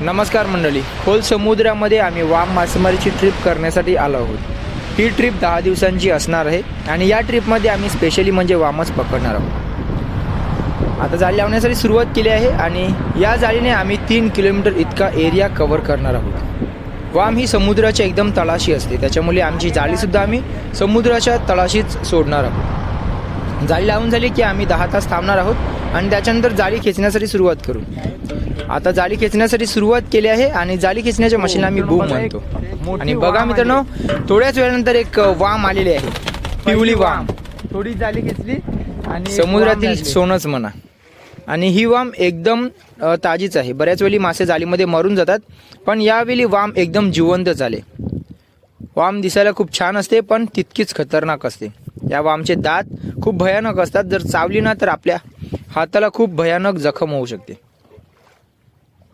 नमस्कार मंडळी. खोल समुद्रामध्ये आम्ही वाम मासेमारीची ट्रिप करण्यासाठी आलो आहोत. ही ट्रिप दहा दिवसांची असणार आहे आणि या ट्रिपमध्ये आम्ही स्पेशली म्हणजे वामच पकडणार आहोत. आता जाळी लावण्यासाठी सुरुवात केली आहे आणि या जाळीने आम्ही तीन किलोमीटर इतका एरिया कव्हर करणार आहोत. वाम ही समुद्राच्या एकदम तळाशी असते. त्याच्यामुळे आमची जाळीसुद्धा आम्ही समुद्राच्या तळाशीच सोडणार आहोत. जाळी लावून झाली की आम्ही दहा तास थांबणार आहोत आणि त्याच्यानंतर जाळी खेचण्यासाठी सुरुवात करू. आता जाळी खेचण्यासाठी सुरुवात केली आहे आणि जाळी खेचण्याच्या मशीनला आम्ही बूम म्हणतो. आणि बघा मित्रांनो थोड्याच वेळानंतर एक वाम आलेली आहे. पिवळी वाम. थोडी जाली घेतली आणि समुद्रातील सोनच म्हणा. आणि ही वाम एकदम ताजीच आहे. बऱ्याच वेळी मासे जाळीमध्ये मरून जातात पण यावेळी वाम एकदम जिवंत झाले. वाम दिसायला खूप छान असते पण तितकीच खतरनाक असते. या वामचे दात खूप भयानक असतात. जर चावली ना तर आपल्या हाताला खूप भयानक जखम होऊ शकते.